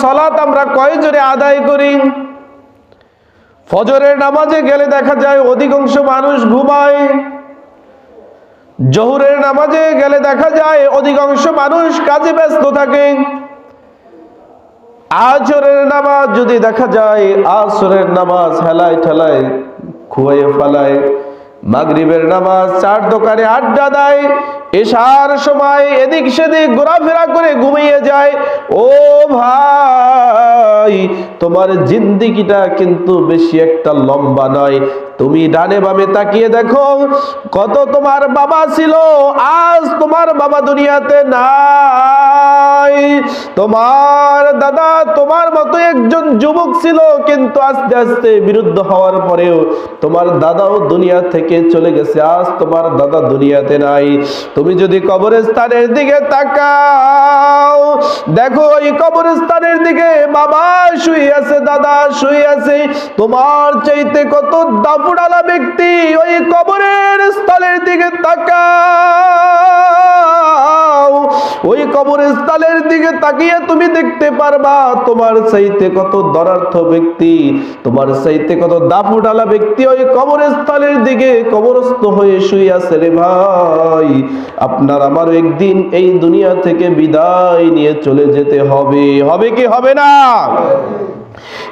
সলাত আমরা কয়জনে আদায় করি? ফজরের নামাজে গেলে দেখা যায় অধিকাংশ মানুষ ঘুমায়। জহুরের নামাজে গেলে দেখা যায় অধিকাংশ মানুষ কাজে ব্যস্ত থাকে। আজরের নামাজ যদি দেখা যায়, আসরের নামাজ হেলায় ঠেলায় খুয়াইয়ে ফেলায়। মাগরিবের নামাজ চার দোকানে আড্ডা দেয় এশার সময় এদিক সেদিক ঘোরাফেরা করে ঘুমিয়ে যায়। ও ভাই, তোমার জিন্দিগিটা কিন্তু বেশি একটা লম্বা নয়। তুমি ডানে বামে তাকিয়ে দেখো, কত তোমার বাবা ছিল, আজ তোমার বাবা দুনিয়াতে নাই। তোমার দাদা তোমার মতো একজন যুবক ছিল, কিন্তু আস্তে আস্তে বিরুদ্ধ হওয়ার পরেও তোমার দাদাও দুনিয়া থেকে চলে গেছে, আজ তোমার দাদা দুনিয়াতে নাই। তুমি যদি কবরস্থানের দিকে তাকাও, দেখো ওই কবরস্থানের দিকে বাবা শুয়ে আছে, দাদা শুয়ে আছে। তোমার চাইতে কত দাপুড়ালা ব্যক্তি ওই কবরের স্থলের দিকে তাকাও। ওই কবরস্থানের দিকে তাকিয়ে তুমি দেখতে পারবা তোমার চাইতে কত দরার্থ ব্যক্তি, তোমার চাইতে কত দাপুডালা ব্যক্তি ওই কবরস্থলের দিকে কবরস্থ হয়ে শুয়ে আছে রে ভাই। আপনার আমার একদিন এই দুনিয়া থেকে বিদায় নিয়ে চলে যেতে হবে। হবে কি হবে না?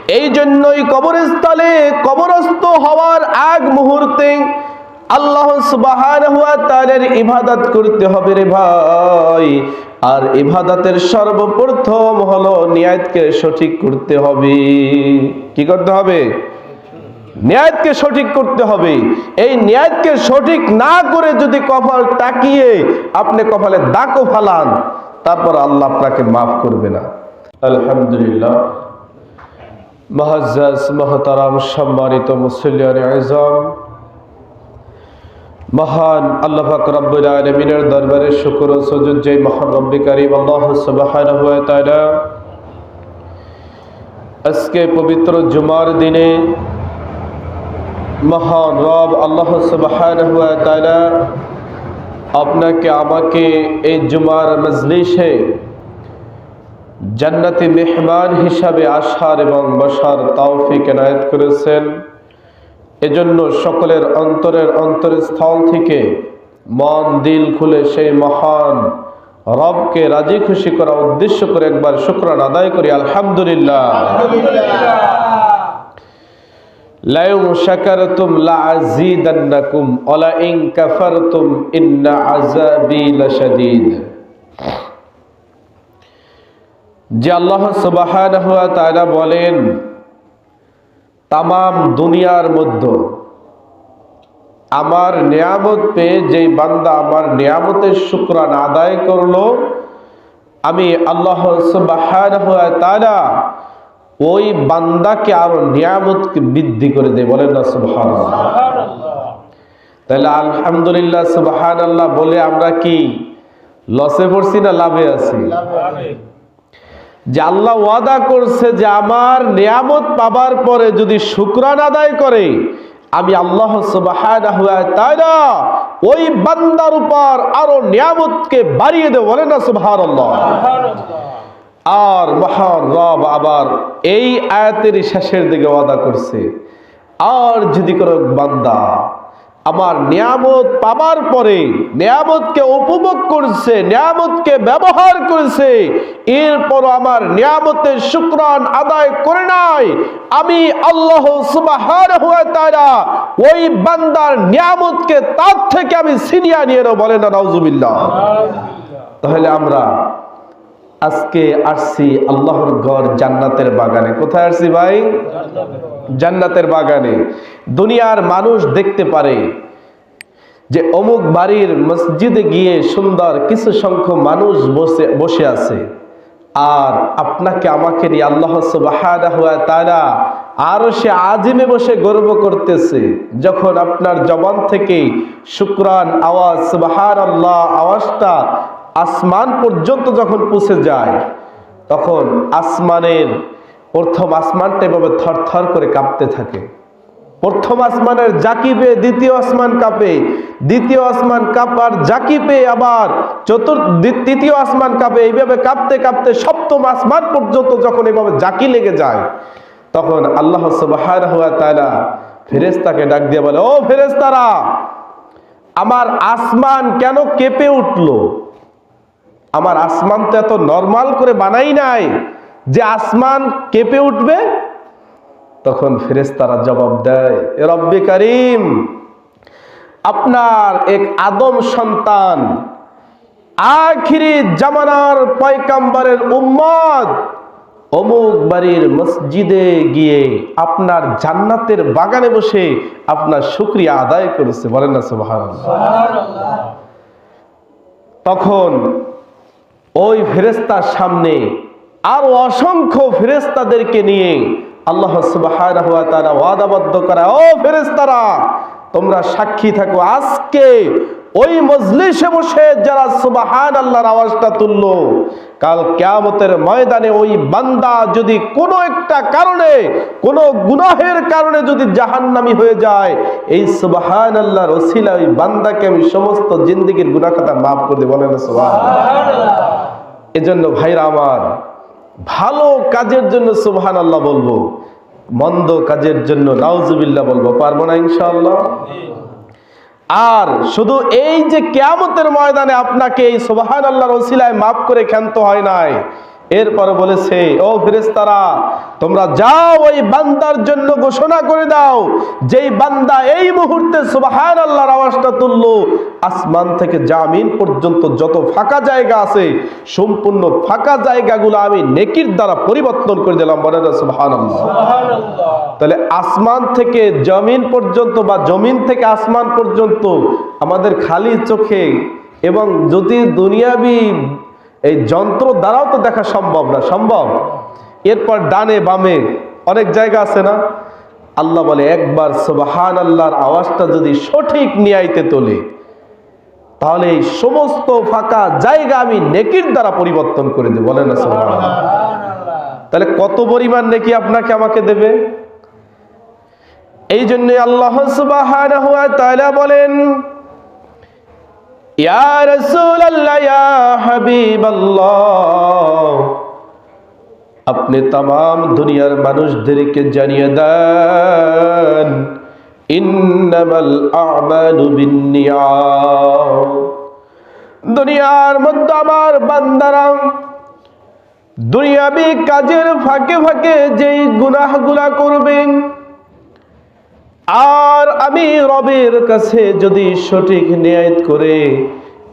এই জন্যই কবরস্থলে কবরস্থ হওয়ার আগ মুহূর্তে আল্লাহ তাআলার ইবাদত করতে হবে রে ভাই। আর ইবাদতের সর্বপ্রথম হলো নিয়াতকে সঠিক করতে হবে। কি করতে হবে? ন্যায়কে সঠিক করতে হবে। এই ন্যায়কে সঠিক না করে যদি কপাল তাকিয়ে আপনি কপালে দাকও ফালান, তারপর আল্লাহ আপনাকে মাফ করবে না। আলহামদুলিল্লাহ। মহাজ্জাজ, মহতারাম, সম্মানিত মুসলিয়ান আজম। মহান আল্লাহ রব্বুল আলামিনের দরবারে শুকর সুজুদ, যে মহান রব্বি কারীম, আল্লাহ তাআলা। আজকে পবিত্র জুমার দিনে মহান রব আল্লাহ তাআলা আপনাকে, আমাকে এই জুমার মজলিসে জান্নাতি মেহমান হিসাবে আসার এবং বসার তৌফিক এনায়েত করেছেন। এজন্য সকলের অন্তরের অন্তরের স্থল থেকে মন, দিল খুলে সেই মহান রবকে রাজি খুশি করা, উদ্দেশ্য করে একবার শুক্রান আদায় করি। আলহামদুলিল্লাহ। লাশাদীদ। যে আল্লাহ বলেন, তামাম দুনিয়ার মধ্যে আমার নিয়ামত পেয়ে যেই বান্দা আমার নিয়ামতের শুক্রান আদায় করল, আমি আল্লাহ সুবহানাহু ওয়া তাআলা ওই বান্দাকে আরও নিয়ামতকে বৃদ্ধি করে দেয়, বলেন না সুবহানাল্লাহ। তাহলে আলহামদুলিল্লাহ, সুবহানাল্লাহ বলে আমরা কি লসে পড়ছি না লাভে আছি? যে আল্লাহ ওয়াদা করছে যে আমার নিয়ামত পাবার পরে যদি শুক্রান আদায় করে, আমি আল্লাহ তাআলা ওই বান্দার উপর আরও নিয়ামতকে বাড়িয়ে দেব, বলেন না সুবহানাল্লাহ। আর মহান রব আবার এই আয়াতের শেষের দিকে ওয়াদা করছে আর যদি কোনো বান্দা আমার নিয়ামত পাবার পরে নিয়ামতকে উপভোগ করছে নিয়ামতকে ব্যবহার করেছে এরপর আমার নিয়ামতের শুক্রান আদায় করে নাই আমি আল্লাহ সুবহানাহু ওয়া তাআলা ওই বান্দার নিয়ামতকে তার থেকে আমি সিনিয়া নিয়ে বলেন না নাউজুবিল্লাহ। তাহলে আমরা আজকে আসছি আল্লাহর ঘর জান্নাতের বাগানে। কোথায় আসছি ভাই? জান্নাতের বাগানে। দুনিয়ার মানুষ দেখতে পারে যে অমুক বাড়ির মসজিদে গিয়ে সুন্দর কিছু সংখ্যক মানুষ বসে বসে আছে। আর আপনাকে আমাকে নিয়ে আল্লাহ তাআলা আরও সে আজিমে বসে গর্ব করতেছে যখন আপনার জবান থেকে শুক্রান আওয়াজ বাহার আল্লাহ আওয়াজটা আসমান পর্যন্ত যখন পৌঁছে যায়, তখন আসমানের প্রথম আসমানটা এভাবে থরথর করে কাঁপতে থাকে। প্রথম আসমানের জাকিবে দ্বিতীয় আসমান কাঁপে, দ্বিতীয় আসমান কাঁপার জাকি পেয়ে আবার চতুর্থ তৃতীয় আসমান কাঁপে। এইভাবে কাঁপতে কাঁপতে সপ্তম আসমান পর্যন্ত যখন এভাবে জাকি লেগে যায়, তখন আল্লাহ তাআলা ফেরেশতাকে ডাক দিয়ে বলে, ও ফেরেশতারা, আমার আসমান কেন কেঁপে উঠল? আমার আসমান তো এত নর্মাল করে বানাই নাই যে আসমান কেঁপে উঠবে। তখন ফেরেশতারা জবাব দেয় "এ রব্বে কারিম আপনার এক আদম সন্তান আখিরি জামানার পয়কাম্বারের উম্মত অমুক বাড়ির মসজিদে গিয়ে আপনার জান্নাতের বাগানে বসে আপনার শুক্রিয়া আদায় করেছে। বলেন না সুবহানাল্লাহ। তখন ওই ফেরেস্তার সামনে আরও অসংখ্য ফেরেস্তাদেরকে নিয়ে আল্লাহ তাআলা ওয়াদাবদ্ধ করা। ও ফেরেস্তারা তোমরা সাক্ষী থাকো আজকে ওই মজলিসে বসে যারা সুবাহান আল্লাহর আওয়াজটা তুললো। কাল কেয়ামতের ময়দানে ওই বান্দা যদি কোনো একটা কারণে, কোনো গুনাহের কারণে যদি জাহান্নামী হয়ে যায়, এই সুবাহান আল্লাহর ওসিলা ওই বান্দাকে আমি সমস্ত জিন্দিগির গুনাহ খাতা মাফ করে দিই, বলেন সুবহানাল্লাহ। এজন্য ভাইরা আমার, ভালো কাজের জন্য সুবহান আল্লাহ বলব, মন্দ কাজের জন্য নাউজুবিল্লাহ বলব, পারব না ইনশাআল্লাহ? আর শুধু এই যে কেয়ামতের ময়দানে আপনাকে এই সুবহান আল্লাহর ওসিলায় মাফ করে ক্ষান্ত হয় নাই এরপরে বলেছে ও ফেরেশতারা তোমরা যাও ওই বান্দার জন্য ঘোষণা করে দাও যেই বান্দা এই মুহূর্তে সুবহান আল্লাহর আওয়াজটা তুললো আসমান থেকে জামিন পর্যন্ত যত ফাঁকা জায়গা আছে সম্পূর্ণ ফাঁকা জায়গাগুলো আমি নেকির দ্বারা পরিবর্তন করে দিলাম। বলে না সুবহান তাহলে আসমান থেকে জমিন পর্যন্ত বা জমিন থেকে আসমান পর্যন্ত আমাদের খালি চোখে এবং যদি দুনিয়াবি এই যন্ত্র দ্বারাও তো দেখা সম্ভব না সম্ভব? এরপর ডানে বামে অনেক জায়গা আছে না? আল্লাহ বলে একবার সুবাহান আল্লাহর আওয়াজটা যদি সঠিক নিয়াইতে তোলে তাহলে এই সমস্ত ফাঁকা জায়গা আমি নেকির দ্বারা পরিবর্তন করে দেব। বলেন না তাহলে কত পরিমাণ নেকি আপনাকে আমাকে দেবে? এই জন্য আল্লাহ তাআলা বলেন ইয়া রাসূলুল্লাহ ইয়া হাবিবাল্লাহ আপনি तमाम দুনিয়ার মানুষদেরকে জানিয়ে দেন ইন্নামাল আ'মালু বিন্নিয়াত দুনিয়ার মধ্যে আমার বান্দারা দুনিয়াবি কাজের ফাঁকে ফাঁকে যেই গুনাহগুলা করবেন আর আমি রবের কাছে যদি সঠিক ন্যায় করে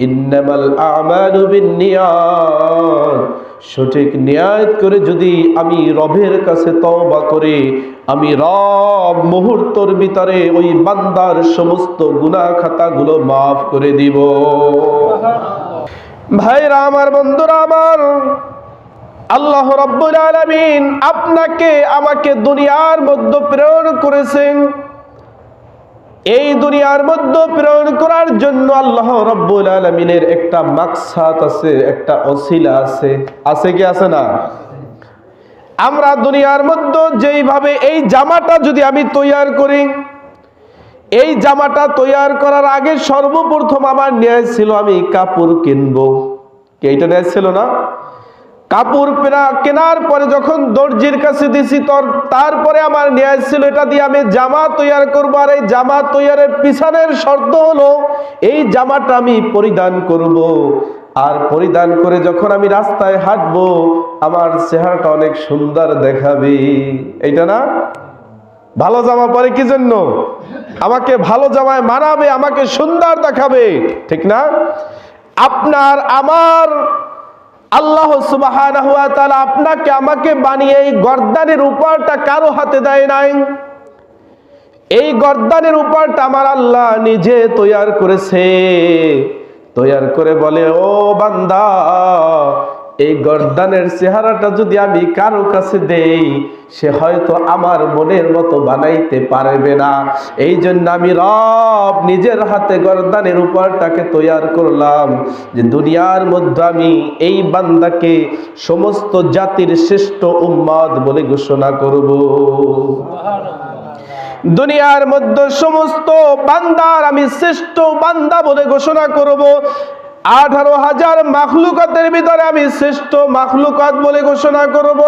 ইন্নামাল আমালু বিন্নিয়াত। সঠিক ন্যায় করে যদি আমি রবের কাছে তওবা করে আমি রব মুহূর্তর ভিতরে ওই বান্দার সমস্ত গুনাহ খাতাগুলো মাফ করে দিব। ভাইরা আমার বন্ধুরা আমার আল্লাহ রব্বুল আলামিন আপনাকে আমাকে দুনিয়ার মধ্যে প্রেরণ করেছেন। এই দুনিয়ার মধ্যে প্রেরণ করার জন্য আল্লাহ রব্বুল আলমিনের একটা মাকসাদ আছে, একটা অসিলা আছে। আছে কি আছে না? আমরা দুনিয়ার মধ্যে যেইভাবে এই জামাটা যদি আমি তৈয়ার করি, এই জামাটা তৈয়ার করার আগে সর্বপ্রথম আমার ন্যায় ছিল আমি কাপড় কিনবো। কি এইটা ন্যায় ছিল না? কাপড় কেনার পরে যখন দর্জির কাছে দিছি, তোর তারপরে আমার ন্যায় ছিল এটা দিয়ে আমি জামা তৈয়ার করব। আর এই জামা তৈয়ারের পিছনের শর্ত হলো, এই জামাটা আমি পরিধান করব। আর পরিধান করে যখন আমি রাস্তায় হাঁটবো, আমার চেহারাটা অনেক সুন্দর দেখাবে। এইটা না? ভালো জামা পরে কি জন্য? আমাকে ভালো জামায় মানাবে, আমাকে সুন্দর দেখাবে, ঠিক না? আপনার, আমার আল্লাহ সুবাহ আপনাকে, আমাকে বানিয়ে এই গর্দানের উপরটা কারও হাতে দেয় নাই। এই গর্দানের উপরটা আমার আল্লাহ নিজে তৈয়ার করেছে। তৈয়ার করে বলে, ও বান্দা এই গর্দানের চেহারাটা যদি আমি কারও কাছে দেই, সে হয়তো আমার মনের মতো বানাইতে পারবে না। এই জন্য আমি রব নিজের হাতে গর্দানের উপরটাকে তৈয়ার করলাম যে দুনিয়ার মধ্যে আমি এই বান্দাকে সমস্ত জাতির শ্রেষ্ঠ উম্মাদ বলে ঘোষণা করব। দুনিয়ার মধ্যে সমস্ত বান্দার আমি শ্রেষ্ঠ বান্দা বলে ঘোষণা করব। আঠারো হাজার মাখলুকাতের ভিতরে আমি শ্রেষ্ঠ মাখলুকাত বলে ঘোষণা করব।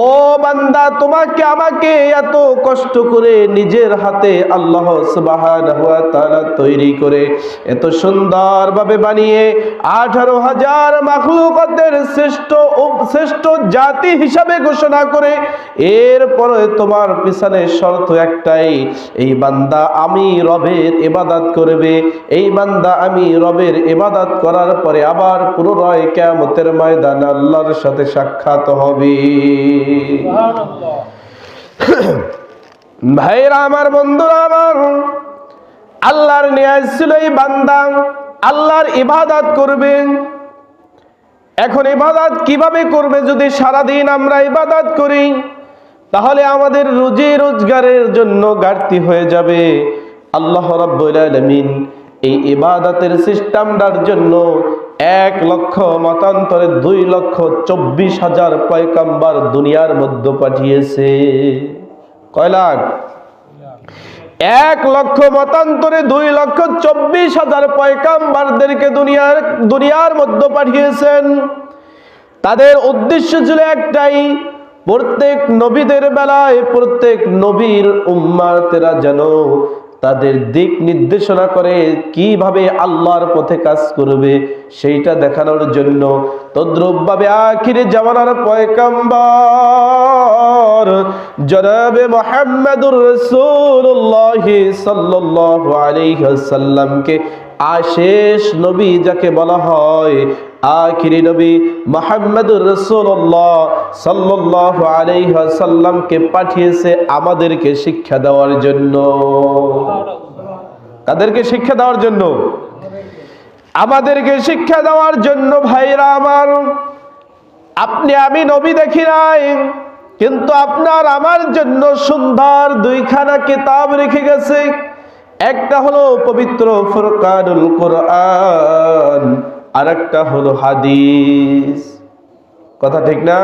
ও বান্দা, তোমাকে আমাকে এত কষ্ট করে নিজের হাতে আল্লাহ তৈরি করে এত সুন্দরভাবে বানিয়ে আঠারো হাজার মাখলুকাতের শ্রেষ্ঠ শ্রেষ্ঠ জাতি হিসাবে ঘোষণা করে, এরপরে তোমার পিছনে শর্ত একটাই, এই বান্দা আমি রবের ইবাদত করবে, এই বান্দা আমি রবের ইবাদত করার পরে আবার পুনরায় কিয়ামতের ময়দানে আল্লাহর সাথে সাক্ষাৎ হবে। ভাইরা আমার বন্ধুরা আমার, আল্লাহর নিয়াজ ছিল এই বান্দা, আল্লাহর ইবাদত করবেন এখন ইবাদাত কীভাবে করবে যদি সারাদিন আমরা ইবাদত করি, তাহলে আমাদের রুজি রোজগারের জন্য ঘাটতি হয়ে যাবে। আল্লাহ রাব্বুল আলামিন এই ইবাদতের সিস্টেমটার জন্য এক লক্ষ মতান্তরে দুই লক্ষ চব্বিশ হাজার পয়কাম্বার দুনিয়ার মধ্যে পাঠিয়েছে। কয় লাখ? এক লক্ষ মতান্তরে দুই লক্ষ চব্বিশ হাজার পয়কাম্বারদেরকে দুনিয়ার দুনিয়ার মধ্যে পাঠিয়েছেন। তাদের উদ্দেশ্য ছিল একটাই, প্রত্যেক নবীদের বেলায় প্রত্যেক নবীর উম্মাতেরা যেন তাদের দিক নির্দেশনা করে কীভাবে আল্লাহর পথে কাজ করবে সেইটা দেখানোর জন্য তদ্রুপভাবে আখিরে জামানার পয়কাম্বর জনাবে মোহাম্মদুর রসুল্লাহ সাল্লাল্লাহু আলাইহি ওয়াসাল্লামকে আশেষ নবী যাকে বলা হয় আখিরি নবী মোহাম্মদুর রসুল্লাহ সাল্লাল্লাহু আলাইহি ওয়াসাল্লামকে পাঠিয়েছে আমাদেরকে শিক্ষা দেওয়ার জন্য। তাদেরকে শিক্ষা দেওয়ার জন্য? আমাদেরকে শিক্ষা দেওয়ার জন্য ভাইরা আমার। আপনি আমি নবী দেখি নাই, কিন্তু আপনার আমার জন্য সুন্দর দুইখানা কিতাব রেখে গেছে। একটা হলো পবিত্র ফুরকানুল কোরআন। আর একটা হলো হাদিস। কথা ঠিক না?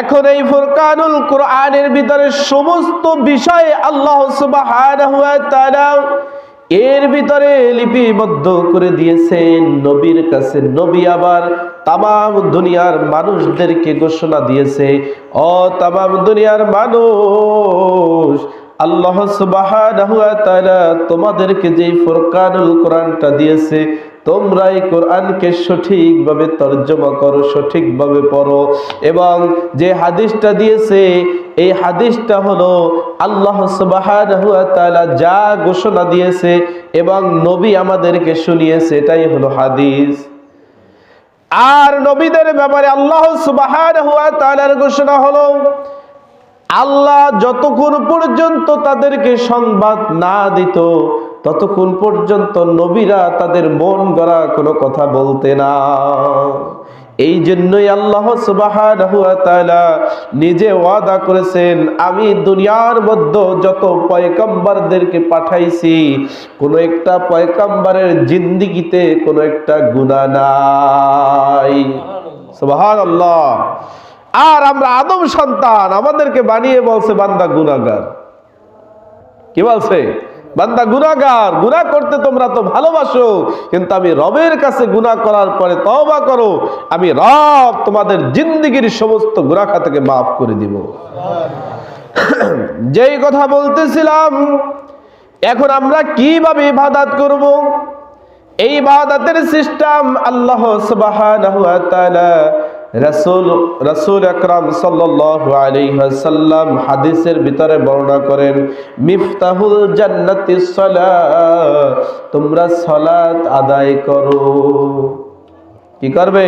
এখন এই ফুরকানুল কোরআনের ভিতরে সমস্ত বিষয়ে আল্লাহ সুবহানাহু এর ভিতরে লিপিবদ্ধ করে দিয়েছেন। নবীর কাছে নবী আবার তামাম দুনিয়ার মানুষদেরকে ঘোষণা দিয়েছে, ও তামাম দুনিয়ার মানুষ, আল্লাহ তাআলা তোমাদেরকে যে ফুরকানুল কোরআনটা দিয়েছে তোমরা এই কোরআনকে সঠিকভাবে তর্জমা করো, সঠিকভাবে পড়ো এবং যে হাদিসটা দিয়েছে, এই হাদিসটা হলো আল্লাহ তাআলা যা ঘোষণা দিয়েছে এবং নবী আমাদেরকে শুনিয়েছে, এটাই হলো হাদিস। আর নবীদের ব্যাপারে আল্লাহ সুবহানাহু ওয়া তাআলার ঘোষণা হলো, আল্লাহ যতক্ষণ পর্যন্ত তাদেরকে সংবাদ না দিত ততক্ষণ পর্যন্ত নবীরা তাদের মন গড়া কোনো কথা বলতে না। এই জন্যই আল্লাহ নিজে ওয়াদা করেছেন, আমি দুনিয়ার মধ্যে যত পয়গম্বরদেরকে পাঠাইছি, কোনো একটা পয়গম্বরের জিন্দিগিতে কোনো একটা গুনাহ নাই। সুবহানাল্লাহ। আর আমরা আদম সন্তান, আমাদেরকে বানিয়ে বলছে বান্দা গুনাগার কি বলছে? বান্দা গুনাগার গুনাহ করতে তোমরা তো ভালোবাসো, কিন্তু আমি রবের কাছে গুনাহ করার পরে তওবা করো, আমি রব তোমাদের জিন্দিগির সমস্ত গুনাহা থেকে মাফ করে দিব। যেই কথা বলতেছিলাম, এখন আমরা কীভাবে ইবাদত করব? এই ইবাদতের সিস্টেম আল্লাহ সুবহানাহু ওয়া তাআলা রাসূল আকরাম ওয়াসাল্লাম হাদিসের ভিতরে বর্ণনা করেন, মিফতাহুল জান্নাতি সালাত তোমরা সালাত আদায় করো। কি করবে?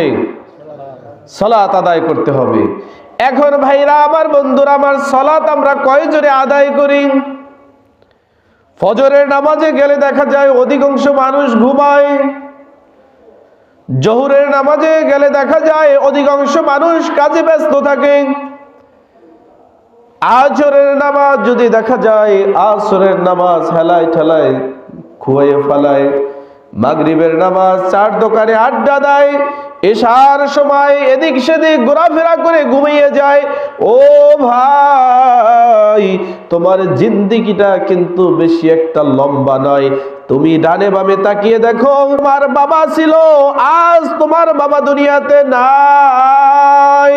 সালাত আদায় করতে হবে। এখন ভাইরা, আমার বন্ধুরা, আমার সালাত আমরা কয়জনে আদায় করি? ফজরের নামাজে গেলে দেখা যায় অধিকাংশ মানুষ ঘুমায়। জহুরের নামাজে গেলে দেখা যায় অধিকাংশ মানুষ কাজে ব্যস্ত থাকে। আজরের নামাজ যদি দেখা যায়, আসরের নামাজ হেলায় ঠেলায় খুয়াইয়ে ফেলায়। মাগরিবের নামাজ চার দোকানে আড্ডা দেয়। এসার সময় এদিক সেদিক ঘোরাফেরা করে ঘুমিয়ে যায়। ও ভাই তোমার জিন্দিগিটা কিন্তু বেশি একটা লম্বা নয়। তুমি ডানে বামে তাকিয়ে দেখো, তোমার বাবা ছিল, আজ তোমার বাবা দুনিয়াতে নাই।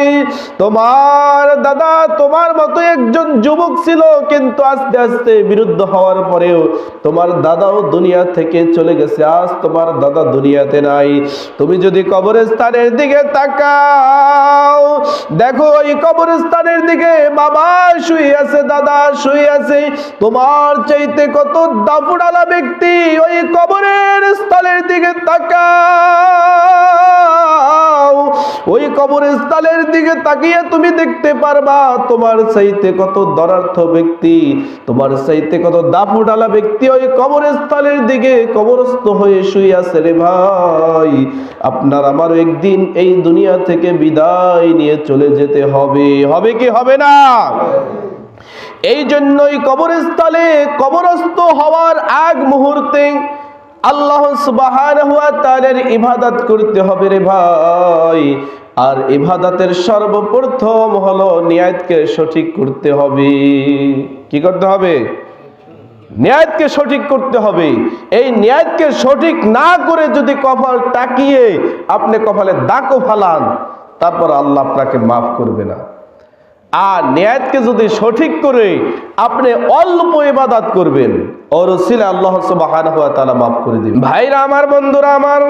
তোমার দাদা, তোমার মতো একজন যুবক ছিল, কিন্তু আস্তে আস্তে বিরুদ্ধ হওয়ার পরেও তোমার দাদাও দুনিয়া থেকে চলে গেছে, আজ তোমার দাদা দুনিয়াতে নাই। তুমি যদি কবরস্থানের দিকে তাকাও, দেখো ওই কবরস্থানের দিকে বাবা শুয়ে আছে, দাদা শুয়ে আছে। তোমার চাইতে কত দাপুড়ালা ব্যক্তি ওই কবরের স্থলের দিকে তাকাও। ওই কবরস্থলের দিকে তাকিয়ে তুমি দেখতে পারবা তোমার চাইতে কত দরার্থ ব্যক্তি, তোমার চাইতে কত দাপুডালা ব্যক্তি ওই কবরস্থলের দিকে কবরস্থ হয়ে শুয়ে আছে রে ভাই। আপনার আমার একদিন এই দুনিয়া থেকে বিদায় নিয়ে চলে যেতে হবে। হবে কি হবে না? এই জন্যই কবরস্থলে কবরস্থ হওয়ার আগ মুহূর্তে আল্লাহ তাআলার ইবাদত করতে হবে রে ভাই। আর ইবাদতের সর্বপ্রথম হলো নিয়াতকে সঠিক করতে হবে। কি করতে হবে? ন্যায়কে সঠিক করতে হবে। এই ন্যায়কে সঠিক না করে যদি কপাল তাকিয়ে আপনি কপালে দাকও ফালান, তারপর আল্লাহ আপনাকে মাফ করবে না। আর ন্যায়কে যদি সঠিক করে আপনি অল্প ইবাদত করবেন অরসিল আল্লাহ তাআলা মাফ করে দিবেন। ভাইরা আমার, বন্ধুরা আমার,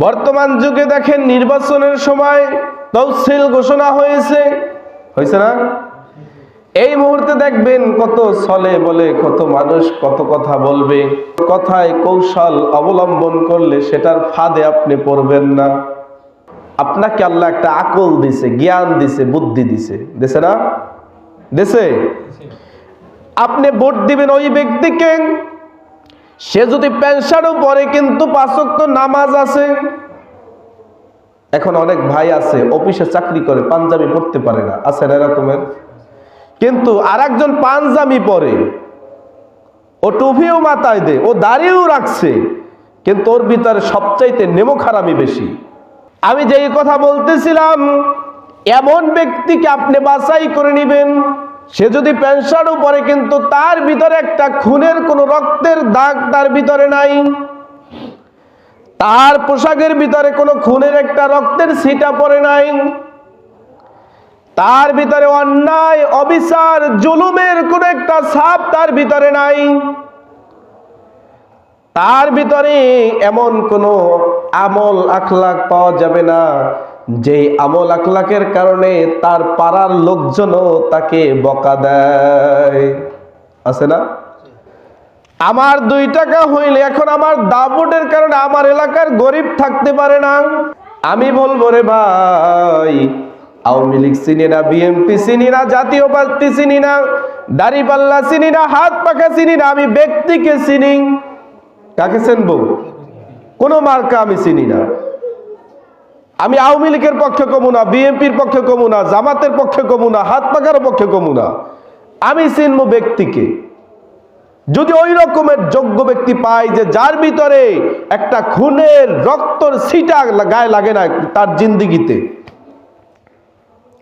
বর্তমান যুগে দেখেন নির্বাচনের সময় তফসিল ঘোষণা হয়েছে। হয়েছে না? এই মুহূর্তে দেখবেন কত ছলে বলে, কত মানুষ কত কথা বলবে, কথায় কৌশল অবলম্বন করলে সেটার ফাঁদে আপনি পড়বেন না। আপনাকে আল্লাহ একটা আকল দিছে, জ্ঞান দিছে, বুদ্ধি দিছে। দিছে না? দিছে? আপনি ভোট দিবেন ওই ব্যক্তিকে, সে যদি পেনশনও পরে কিন্তু পাঁচক্ত নামাজ আছে। এখন অনেক ভাই আছে, অফিসে চাকরি করে, পাঞ্জাবি পড়তে পারে না, আছে না এরকমের? কিন্তু আর একজন পাঞ্জাবি পরে, ও টুপিও মাথায় দে, ও দাড়িও রাখছে, কিন্তু ওর ভিতরে সবচাইতে নেমো খারামি বেশি। আমি যেই কথা বলতেছিলাম, এমন ব্যক্তিকে আপনি বাছাই করে নেবেন, সে যদি পেনশনও পরে কিন্তু তার ভিতরে একটা খুনের কোনো রক্তের দাগ তার ভিতরে নাই। তার পোশাকের ভিতরে কোনো খুনের একটা রক্তের ছিটা পড়ে নাই। তার ভিতরে অন্যায়, অবিচার, জুলুমের কোন একটা ছাপ তার ভিতরে নাই। তার ভিতরে এমন কোন আমল আখলাক পাওয়া যাবে না। যে আমল আখলাকের কারণে তার পাড়ার লোকজনও তাকে বকা দেয়। আছে না? আমার দুই টাকা হইলে এখন আমার দাবুটের কারণে আমার এলাকার গরিব থাকতে পারে না। আমি বলব রে ভাই, আওয়ামী লীগ চিনি না, বিএনপি চিনি না, জাতীয় পার্টি চিনি না দাড়িপাল্লা চিনি না, হাত পাখা চিনি না, আমি ব্যক্তিকে চিনি। কাকে চিনবো? কোনো মার্কা আমি চিনি না। আমি আওয়ামী লীগের পক্ষে কমু না, বিএনপির পক্ষে কমু না, জামাতের পক্ষে কমু না, হাত পাখার পক্ষে কমু না। আমি চিনবো ব্যক্তিকে। যদি ওই রকমের যোগ্য ব্যক্তি পাই যে যার ভিতরে একটা খুনের রক্তর সিটা গায়ে লাগে না তার জিন্দিগিতে,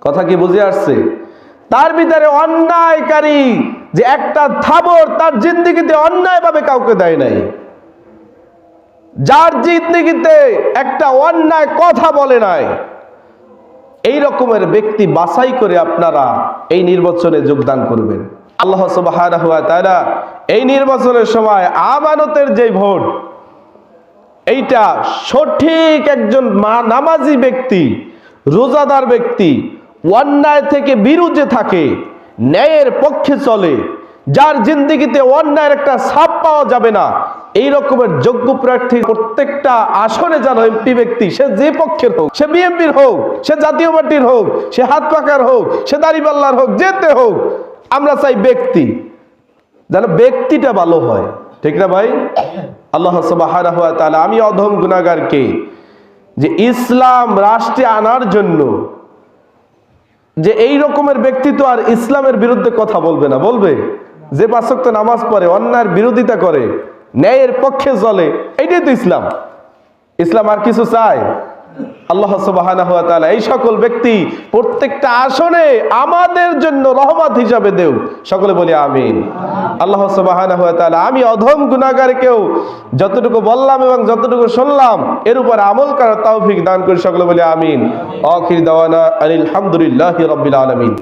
কথা কি বুঝে আসছে? তার ভিতরে অন্যায়কারী যে একটা থাবর তার জিন্দিগিতে অন্যায়ভাবে কাউকে দেয় নাই। যার জিন্দিগিতে একটা অন্যায় কথা বলে নাই, এই রকমের ব্যক্তি বাছাই করে আপনারা এই নির্বাচনে যোগদান করবেন। আল্লাহ ওয়া তাআলা এই নির্বাচনের সময় আমানতের যে ভোট, এইটা সঠিক একজন মা- নামাজি ব্যক্তি, রোজাদার ব্যক্তি, অন্যায় থেকে বিরুদ্ধে থাকে, ন্যায়ের পক্ষে চলে যার জিন্দিগিতে অন্যায়ের একটা ছাপ পাওয়া যাবে না। এই রকমের যোগ্য প্রার্থী প্রত্যেকটা আসনে যেন এমপি ব্যক্তি, সে যে পক্ষের হোক, সে বিএনপির হোক, সে জাতীয় পার্টির হোক, সে হাত পাকার হোক, সে দাড়িপাল্লার হোক, যেতে হোক, আমরা চাই ব্যক্তি। যেন ব্যক্তিটা ভালো হয়। ঠিক না ভাই? আল্লাহ সুবহানাহু ওয়া তাআলা, আমি অধম গুনাহগারকে যে ইসলাম রাষ্ট্রে আনার জন্য যে এই রকমের ব্যক্তি তো আর ইসলামের বিরুদ্ধে কথা বলবে না। বলবে? যে পাঁচক্ত নামাজ পড়ে, অন্যায়ের বিরোধিতা করে, ন্যায়ের পক্ষে চলে এইটাই তো ইসলাম। ইসলাম আর কিছু চায় আল্লাহ এই সকল ব্যক্তি প্রত্যেকটা আসনে আমাদের জন্য রহমত হিসাবে দেও সকলে বলি আমিন। আল্লাহ আমি অধম গুনাহগারকেও যতটুকু বললাম এবং যতটুকু শুনলাম, এর উপর আমল করার তৌফিক দান করে, সকলে বলি আমিন। আলহামদুলিল্লাহি রাব্বিল আলামিন।